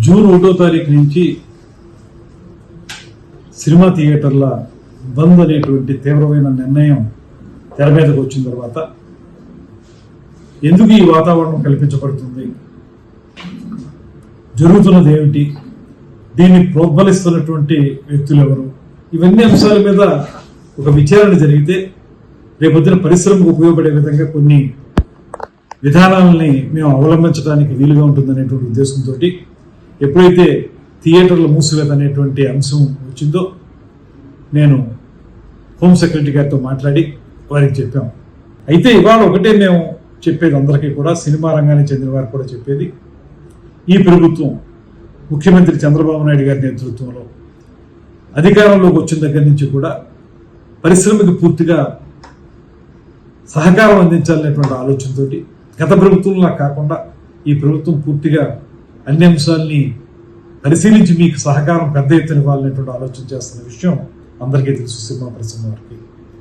June ఒకటో తారీఖు నుంచి సినిమా థియేటర్ల బంద్ అనేటువంటి తీవ్రమైన నిర్ణయం తెర మీదకు వచ్చిన తర్వాత ఎందుకు ఈ వాతావరణం కల్పించబడుతుంది? జరుగుతున్నది ఏమిటి? దీన్ని ప్రోద్బలిస్తున్నటువంటి వ్యక్తులు ఎవరు? ఇవన్నీ అంశాల మీద ఒక విచారణ జరిగితే రేపొద్దున పరిశ్రమకు ఉపయోగపడే విధంగా కొన్ని విధానాలని మేము అవలంబించడానికి వీలుగా ఉంటుందనేటువంటి ఉద్దేశంతో ఎప్పుడైతే థియేటర్ల మూసివేత అనేటువంటి అంశం వచ్చిందో నేను హోమ్ సెక్రటరీ గారితో మాట్లాడి వారికి చెప్పాం. అయితే ఇవాళ ఒకటే మేము చెప్పేది అందరికీ కూడా సినిమా రంగానికి చెందిన వారు కూడా చెప్పేది ఈ ప్రభుత్వం ముఖ్యమంత్రి చంద్రబాబు నాయుడు గారి నేతృత్వంలో అధికారంలోకి వచ్చిన దగ్గర నుంచి కూడా పరిశ్రమకి పూర్తిగా సహకారం అందించాలనేటువంటి ఆలోచనతోటి గత ప్రభుత్వంలా కాకుండా ఈ ప్రభుత్వం పూర్తిగా అన్ని అంశాల్ని పరిశీలించి మీకు సహకారం పెద్ద ఎత్తున ఇవ్వాలనేటువంటి ఆలోచన చేస్తున్న విషయం అందరికీ తెలుసు సినిమా పరిశ్రమ వారికి